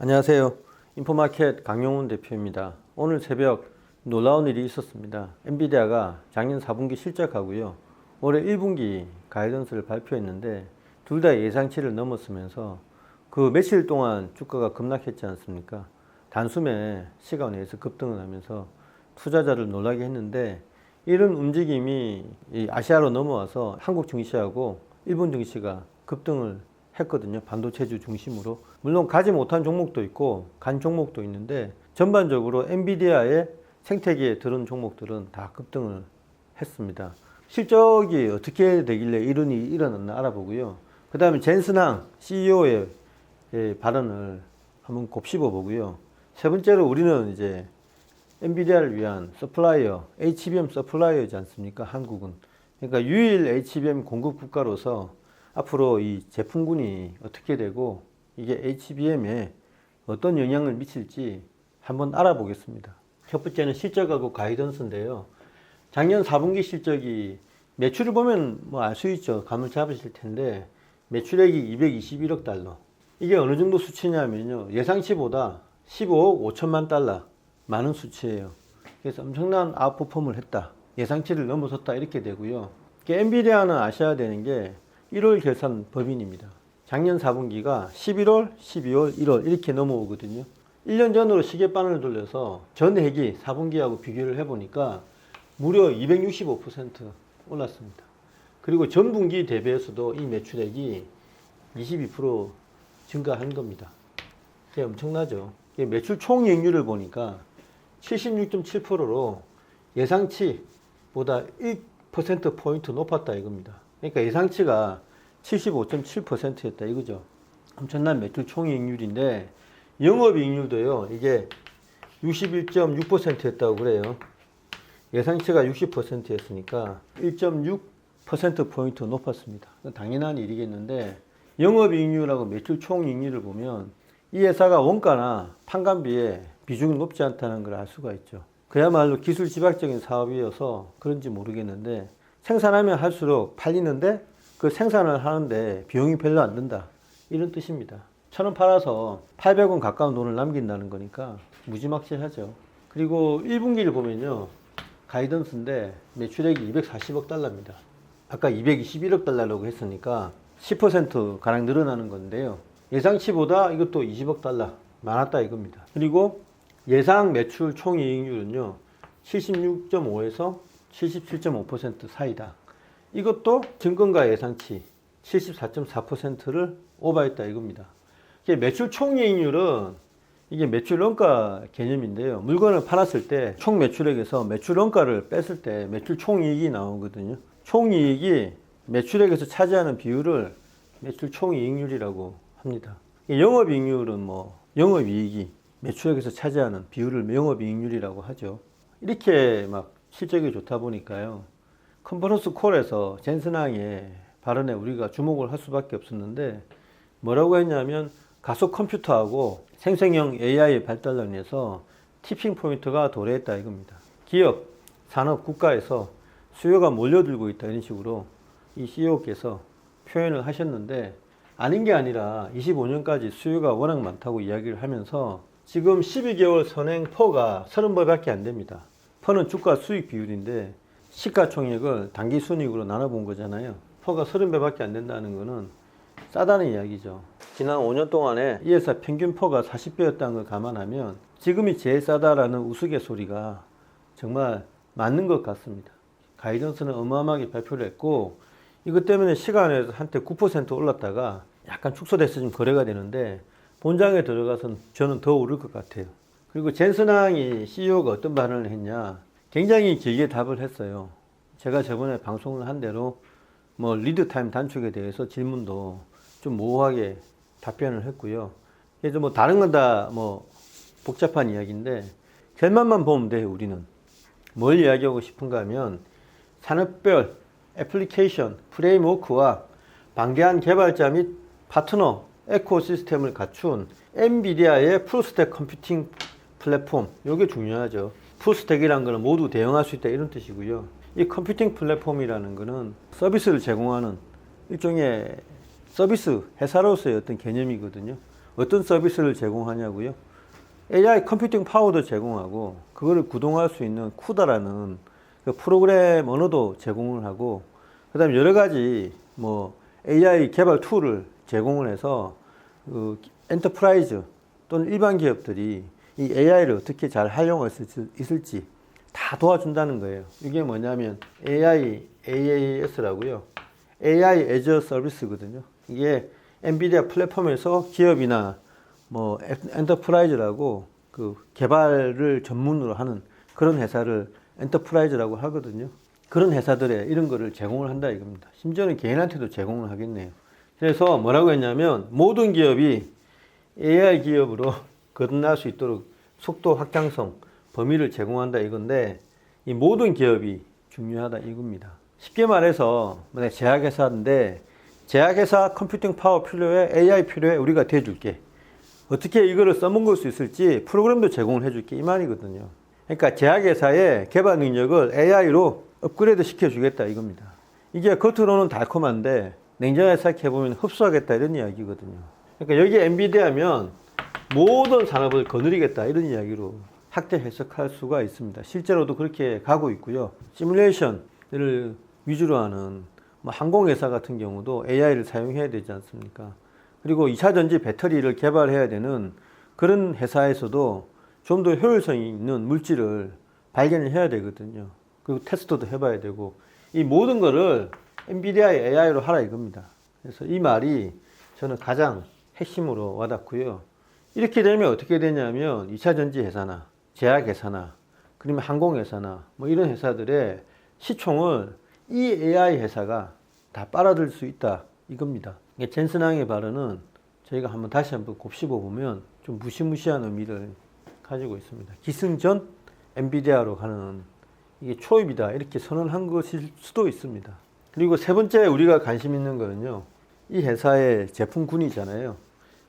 안녕하세요. 인포마켓 강용훈 대표입니다. 오늘 새벽 놀라운 일이 있었습니다. 엔비디아가 작년 4분기 실적하고요. 올해 1분기 가이던스를 발표했는데 둘 다 예상치를 넘었으면서 그 며칠 동안 주가가 급락했지 않습니까? 단숨에 시간 내에서 급등을 하면서 투자자를 놀라게 했는데 이런 움직임이 이 아시아로 넘어와서 한국 증시하고 일본 증시가 급등을 했거든요. 반도체주 중심으로. 물론 가지 못한 종목도 있고 간 종목도 있는데 전반적으로 엔비디아의 생태계에 들은 종목들은 다 급등을 했습니다. 실적이 어떻게 되길래 이런 일이 일어났나 알아보고요. 그 다음에 젠슨항 CEO의 발언을 한번 곱씹어 보고요. 세 번째로 우리는 이제 엔비디아를 위한 서플라이어, HBM 서플라이어지 않습니까? 한국은. 그러니까 유일 HBM 공급 국가로서 앞으로 이 제품군이 어떻게 되고 이게 HBM에 어떤 영향을 미칠지 한번 알아보겠습니다. 첫 번째는 실적하고 가이던스인데요. 작년 4분기 실적이 매출을 보면 뭐 알 수 있죠. 감을 잡으실 텐데 매출액이 221억 달러. 이게 어느 정도 수치냐면요. 예상치보다 15억 5천만 달러 많은 수치예요. 그래서 엄청난 아웃퍼폼을 했다. 예상치를 넘어섰다 이렇게 되고요. 엔비디아는 아셔야 되는 게 1월 결산 법인입니다. 작년 4분기가 11월, 12월, 1월 이렇게 넘어오거든요. 1년 전으로 시계바늘을 돌려서 전해기 4분기하고 비교를 해보니까 무려 265% 올랐습니다. 그리고 전분기 대비해서도 이 매출액이 22% 증가한 겁니다. 이게 엄청나죠. 매출 총이익률을 보니까 76.7%로 예상치보다 1%포인트 높았다 이겁니다. 그러니까 예상치가 75.7%였다 이거죠. 엄청난 매출 총이익률인데 영업이익률도요. 이게 61.6%였다고 그래요. 예상치가 60%였으니까 1.6% 포인트 높았습니다. 당연한 일이겠는데 영업이익률하고 매출 총이익률을 보면 이 회사가 원가나 판관비에 비중이 높지 않다는 걸 알 수가 있죠. 그야말로 기술 지박적인 사업이어서 그런지 모르겠는데 생산하면 할수록 팔리는데 그 생산을 하는데 비용이 별로 안 든다. 이런 뜻입니다. 천 원 팔아서 800원 가까운 돈을 남긴다는 거니까 무지막지하죠. 그리고 1분기를 보면요. 가이던스인데 매출액이 240억 달러입니다. 아까 221억 달러라고 했으니까 10% 가량 늘어나는 건데요. 예상치보다 이것도 20억 달러 많았다 이겁니다. 그리고 예상 매출 총이익률은요. 76.5에서 77.5% 사이다. 이것도 증권가 예상치 74.4%를 오버했다 이겁니다. 이게 매출 총이익률은 이게 매출 원가 개념인데요. 물건을 팔았을 때 총 매출액에서 매출 원가를 뺐을 때 매출 총이익이 나오거든요. 총이익이 매출액에서 차지하는 비율을 매출 총이익률이라고 합니다. 영업이익률은 뭐 영업이익이 매출액에서 차지하는 비율을 영업이익률이라고 하죠. 이렇게 막 실적이 좋다 보니까요. 컨퍼런스 콜에서 젠슨항의 발언에 우리가 주목을 할 수밖에 없었는데 뭐라고 했냐면 가속 컴퓨터하고 생성형 AI 발달로 인해서 티핑 포인트가 도래했다 이겁니다. 기업, 산업, 국가에서 수요가 몰려들고 있다 이런 식으로 이 CEO께서 표현을 하셨는데 아닌 게 아니라 25년까지 수요가 워낙 많다고 이야기를 하면서 지금 12개월 선행 퍼가 30배밖에 안 됩니다. 퍼는 주가 수익 비율인데 시가총액을 단기 순이익으로 나눠본 거잖아요. 퍼가 30배밖에 안 된다는 거는 싸다는 이야기죠. 지난 5년 동안에 이 회사 평균 퍼가 40배였다는 걸 감안하면 지금이 제일 싸다라는 우스갯소리가 정말 맞는 것 같습니다. 가이던스는 어마어마하게 발표를 했고 이것 때문에 시간에서 한때 9% 올랐다가 약간 축소돼서 좀 거래가 되는데 본장에 들어가선 저는 더 오를 것 같아요. 그리고 젠슨항이 CEO가 어떤 발언을 했냐 굉장히 길게 답을 했어요. 제가 저번에 방송을 한 대로 뭐 리드 타임 단축에 대해서 질문도 좀 모호하게 답변을 했고요. 그래서 뭐 다른 건 다 뭐 복잡한 이야기인데 결말만 보면 돼요, 우리는. 뭘 이야기하고 싶은가 하면 산업별 애플리케이션 프레임워크와 방대한 개발자 및 파트너 에코시스템을 갖춘 엔비디아의 풀스택 컴퓨팅 플랫폼 이게 중요하죠. 풀스택이라는 거는 모두 대응할 수 있다 이런 뜻이고요. 이 컴퓨팅 플랫폼이라는 거는 서비스를 제공하는 일종의 서비스 회사로서의 어떤 개념이거든요. 어떤 서비스를 제공하냐고요? AI 컴퓨팅 파워도 제공하고 그거를 구동할 수 있는 쿠다라는 그 프로그램 언어도 제공을 하고 그다음에 여러 가지 뭐 AI 개발 툴을 제공을 해서 그 엔터프라이즈 또는 일반 기업들이 이 AI를 어떻게 잘 활용할 수 있을지 다 도와준다는 거예요. 이게 뭐냐면 AI AAS라고요. AI as a Service거든요. 이게 엔비디아 플랫폼에서 기업이나 뭐 엔터프라이즈라고 그 개발을 전문으로 하는 그런 회사를 엔터프라이즈라고 하거든요. 그런 회사들에 이런 거를 제공을 한다 이겁니다. 심지어는 개인한테도 제공을 하겠네요. 그래서 뭐라고 했냐면 모든 기업이 AI 기업으로 거듭날 수 있도록 속도 확장성, 범위를 제공한다 이건데 이 모든 기업이 중요하다 이겁니다. 쉽게 말해서 만약 제약회사인데 제약회사 컴퓨팅 파워 필요해, AI 필요해, 우리가 대줄게. 어떻게 이거를 써먹을 수 있을지 프로그램도 제공을 해줄게 이 말이거든요. 그러니까 제약회사의 개발 능력을 AI로 업그레이드 시켜주겠다 이겁니다. 이게 겉으로는 달콤한데 냉정하게 생각해보면 흡수하겠다 이런 이야기거든요. 그러니까 여기 엔비디아면 모든 산업을 거느리겠다 이런 이야기로 확대 해석할 수가 있습니다. 실제로도 그렇게 가고 있고요. 시뮬레이션을 위주로 하는 뭐 항공회사 같은 경우도 AI를 사용해야 되지 않습니까? 그리고 2차 전지 배터리를 개발해야 되는 그런 회사에서도 좀 더 효율성이 있는 물질을 발견을 해야 되거든요. 그리고 테스트도 해봐야 되고 이 모든 거를 엔비디아의 AI로 하라 이겁니다. 그래서 이 말이 저는 가장 핵심으로 와닿고요. 이렇게 되면 어떻게 되냐면 2차 전지 회사나 제약 회사나 그러면 항공 회사나 뭐 이런 회사들의 시총을 이 AI 회사가 다 빨아들 수 있다 이겁니다. 이게 젠슨항의 발언은 저희가 한번 다시 한번 곱씹어 보면 좀 무시무시한 의미를 가지고 있습니다. 기승전 엔비디아로 가는 이게 초입이다 이렇게 선언한 것일 수도 있습니다. 그리고 세 번째 우리가 관심 있는 거는요. 이 회사의 제품군이잖아요.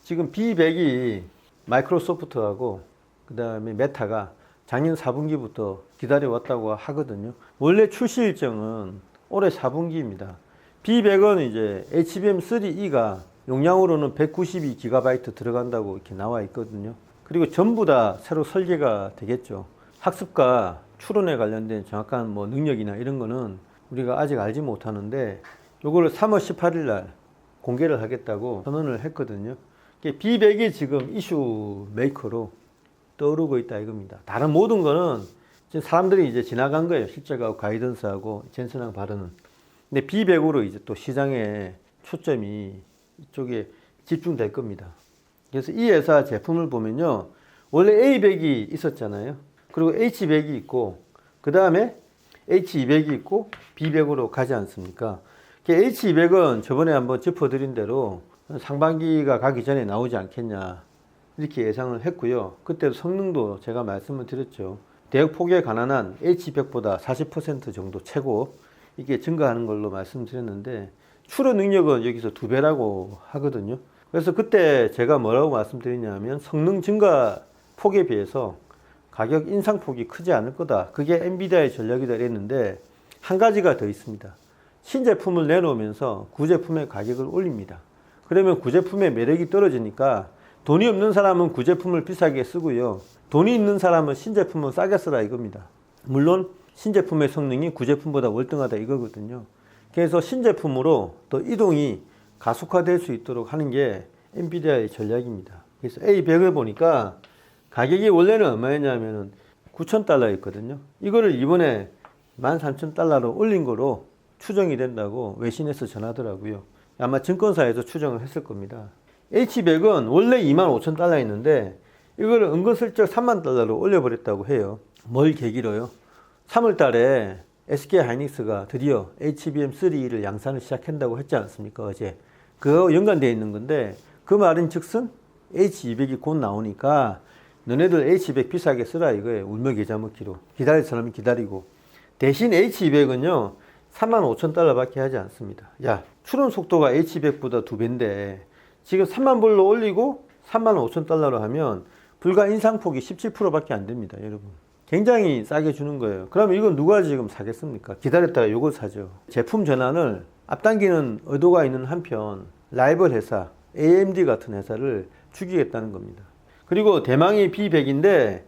지금 B100이 마이크로소프트하고 그 다음에 메타가 작년 4분기부터 기다려왔다고 하거든요. 원래 출시 일정은 올해 4분기입니다. B100은 이제 HBM3E가 용량으로는 192GB 들어간다고 이렇게 나와 있거든요. 그리고 전부 다 새로 설계가 되겠죠. 학습과 추론에 관련된 정확한 뭐 능력이나 이런 거는 우리가 아직 알지 못하는데 요거를 3월 18일 날 공개를 하겠다고 선언을 했거든요. B100이 지금 이슈 메이커로 떠오르고 있다 이겁니다. 다른 모든 거는 사람들이 이제 지나간 거예요. 실제가 가이던스하고 젠슨하고 바르는. 근데 B100으로 이제 또 시장의 초점이 이쪽에 집중될 겁니다. 그래서 이 회사 제품을 보면요. 원래 A100이 있었잖아요. 그리고 H100이 있고, 그 다음에 H200이 있고, B100으로 가지 않습니까? H200은 저번에 한번 짚어드린 대로 상반기가 가기 전에 나오지 않겠냐. 이렇게 예상을 했고요. 그때도 성능도 제가 말씀을 드렸죠. 대역 폭에 가난한 H100보다 40% 정도 최고 이게 증가하는 걸로 말씀드렸는데 추론 능력은 여기서 두 배라고 하거든요. 그래서 그때 제가 뭐라고 말씀드리냐면 성능 증가 폭에 비해서 가격 인상 폭이 크지 않을 거다. 그게 엔비디아의 전략이다 했는데 한 가지가 더 있습니다. 신제품을 내놓으면서 구제품의 가격을 올립니다. 그러면 구제품의 매력이 떨어지니까 돈이 없는 사람은 구제품을 비싸게 쓰고요. 돈이 있는 사람은 신제품을 싸게 쓰라 이겁니다. 물론 신제품의 성능이 구제품보다 월등하다 이거거든요. 그래서 신제품으로 또 이동이 가속화될 수 있도록 하는 게 엔비디아의 전략입니다. 그래서 A100을 보니까 가격이 원래는 얼마였냐면은 9,000달러였거든요. 이거를 이번에 13,000달러로 올린 거로 추정이 된다고 외신에서 전하더라고요. 아마 증권사에서 추정을 했을 겁니다. H100은 원래 2만 5천 달러였는데 이걸 은근슬쩍 3만 달러로 올려버렸다고 해요. 뭘 계기로요? 3월 달에 SK 하이닉스가 드디어 HBM3를 양산을 시작한다고 했지 않습니까? 어제. 그거 연관되어 있는 건데 그 말인 즉슨 H200이 곧 나오니까 너네들 H200 비싸게 쓰라 이거예요. 울며 계좌 먹기로. 기다릴 사람이 기다리고. 대신 H200은요, 3만 5천 달러밖에 하지 않습니다. 야, 출원 속도가 H200보다 두 배인데 지금 3만 불로 올리고 3만 5천 달러로 하면 불과 인상폭이 17%밖에 안 됩니다, 여러분. 굉장히 싸게 주는 거예요. 그러면 이건 누가 지금 사겠습니까? 기다렸다가 이걸 사죠. 제품 전환을 앞당기는 의도가 있는 한편 라이벌 회사, AMD 같은 회사를 죽이겠다는 겁니다. 그리고 대망이 B100인데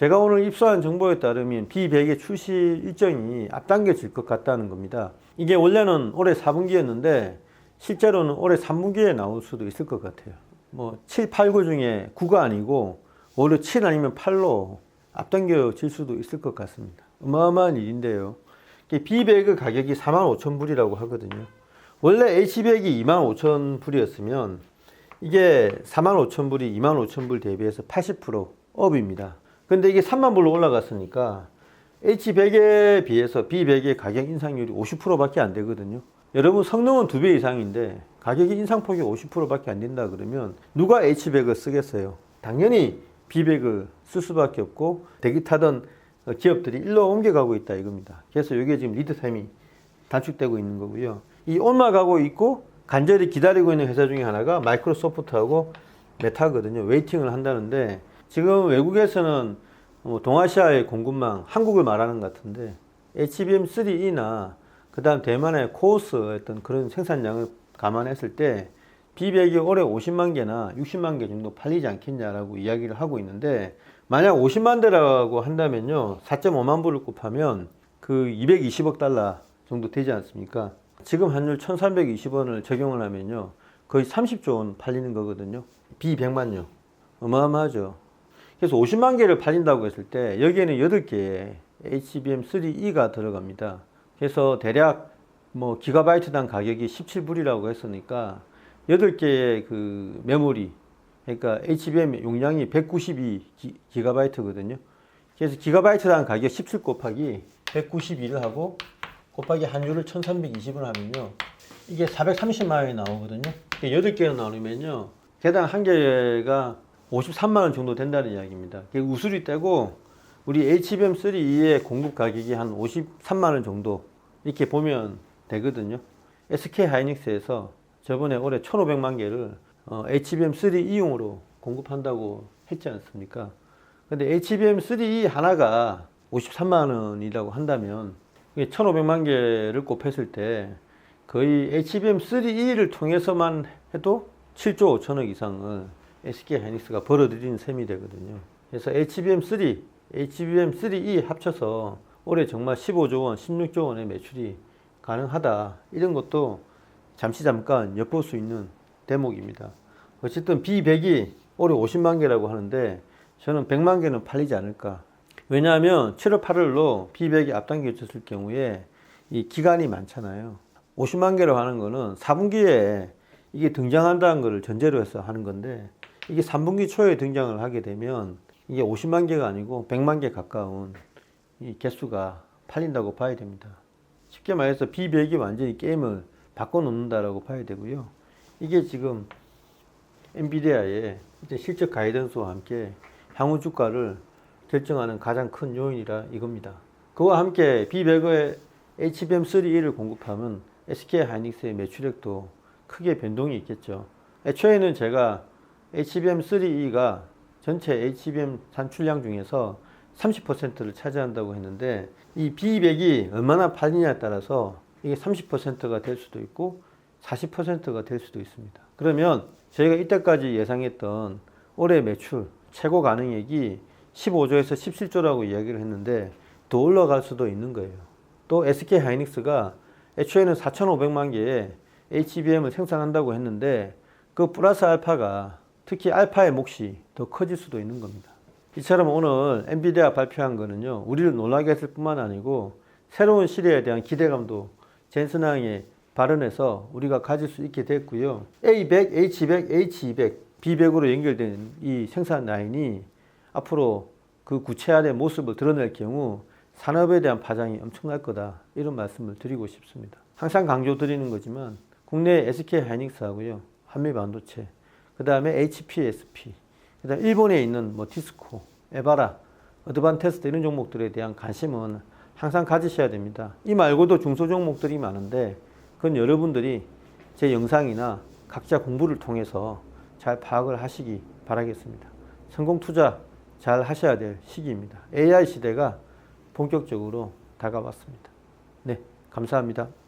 제가 오늘 입수한 정보에 따르면 B100의 출시 일정이 앞당겨질 것 같다는 겁니다. 이게 원래는 올해 4분기였는데 실제로는 올해 3분기에 나올 수도 있을 것 같아요. 뭐 7, 8, 9 중에 9가 아니고 오히려 7 아니면 8로 앞당겨질 수도 있을 것 같습니다. 어마어마한 일인데요. B100의 가격이 45,000불이라고 하거든요. 원래 H100이 25,000불이었으면 이게 45,000불이 25,000불 대비해서 80% 업입니다. 근데 이게 3만 불로 올라갔으니까 H100에 비해서 B100의 가격 인상률이 50%밖에 안 되거든요. 여러분 성능은 두 배 이상인데 가격이 인상폭이 50%밖에 안 된다 그러면 누가 H100을 쓰겠어요? 당연히 B100을 쓸 수밖에 없고 대기 타던 기업들이 일로 옮겨가고 있다 이겁니다. 그래서 이게 지금 리드타임이 단축되고 있는 거고요. 이 옮아가고 있고 간절히 기다리고 있는 회사 중에 하나가 마이크로소프트하고 메타거든요. 웨이팅을 한다는데 지금 외국에서는 뭐 동아시아의 공급망 한국을 말하는 것 같은데 HBM3E나 그 다음 대만의 코어스 어떤 그런 생산량을 감안했을 때 B100이 올해 50만 개나 60만 개 정도 팔리지 않겠냐라고 이야기를 하고 있는데 만약 50만 대라고 한다면요 4.5만 불을 곱하면 그 220억 달러 정도 되지 않습니까? 지금 환율 1320원을 적용을 하면요 거의 30조 원 팔리는 거거든요. B100만요. 어마어마하죠 그래서 50만 개를 팔린다고 했을 때 여기에는 8개의 HBM3E가 들어갑니다 그래서 대략 뭐 기가바이트당 가격이 17불이라고 했으니까 8개의 그 메모리 그러니까 HBM 용량이 192 기가바이트거든요. 그래서 기가바이트당 가격 17 곱하기 192를 하고 곱하기 한율을 1320을 하면요. 이게 430만 원이 나오거든요. 8개를 나누면요. 개당 한 개가 53만 원 정도 된다는 이야기입니다. 우수리 떼고 우리 HBM3E의 공급 가격이 한 53만 원 정도 이렇게 보면 되거든요. SK 하이닉스에서 저번에 올해 1,500만 개를 어, HBM3E용으로 공급한다고 했지 않습니까? 근데 HBM3E 하나가 53만 원이라고 한다면 1,500만 개를 곱했을 때 거의 HBM3E를 통해서만 해도 7조 5천억 이상을 SK 하이닉스가 벌어들이는 셈이 되거든요. 그래서 HBM3, HBM3E 합쳐서 올해 정말 15조 원, 16조 원의 매출이 가능하다. 이런 것도 잠시 잠깐 엿볼 수 있는 대목입니다. 어쨌든 B100이 올해 50만 개라고 하는데 저는 100만 개는 팔리지 않을까. 왜냐하면 7월 8월로 B100이 앞당겨졌을 경우에 이 기간이 많잖아요. 50만 개로 하는 거는 4분기에 이게 등장한다는 것을 전제로 해서 하는 건데 이게 3분기 초에 등장을 하게 되면 이게 50만 개가 아니고 100만 개 가까운 이 개수가 팔린다고 봐야 됩니다. 쉽게 말해서 B100이 완전히 게임을 바꿔놓는다라고 봐야 되고요. 이게 지금 엔비디아의 실적 가이던스와 함께 향후 주가를 결정하는 가장 큰 요인이라 이겁니다. 그와 함께 B100의 HBM3E를 공급하면 SK 하이닉스의 매출액도 크게 변동이 있겠죠. 애초에는 제가 HBM3E가 전체 HBM 산출량 중에서 30%를 차지한다고 했는데 이 B200이 얼마나 팔리냐에 따라서 이게 30%가 될 수도 있고 40%가 될 수도 있습니다. 그러면 저희가 이때까지 예상했던 올해 매출 최고 가능액이 15조에서 17조라고 이야기를 했는데 더 올라갈 수도 있는 거예요. 또 SK 하이닉스가 애초에는 4,500만 개의 HBM을 생산한다고 했는데 그 플러스 알파가 특히 알파의 몫이 더 커질 수도 있는 겁니다. 이처럼 오늘 엔비디아 발표한 거는요, 우리를 놀라게 했을 뿐만 아니고 새로운 시대에 대한 기대감도 젠슨왕의 발언에서 우리가 가질 수 있게 됐고요. A100, H100, H200, B100으로 연결된 이 생산 라인이 앞으로 그 구체화된 모습을 드러낼 경우 산업에 대한 파장이 엄청날 거다. 이런 말씀을 드리고 싶습니다. 항상 강조 드리는 거지만 국내 SK 하이닉스하고요. 한미 반도체, 그 다음에 HPSP, 그 다음 일본에 있는 뭐 티스코, 에바라, 어드반테스트 이런 종목들에 대한 관심은 항상 가지셔야 됩니다. 이 말고도 중소 종목들이 많은데 그건 여러분들이 제 영상이나 각자 공부를 통해서 잘 파악을 하시기 바라겠습니다. 성공 투자 잘 하셔야 될 시기입니다. AI 시대가 본격적으로 다가왔습니다. 네, 감사합니다.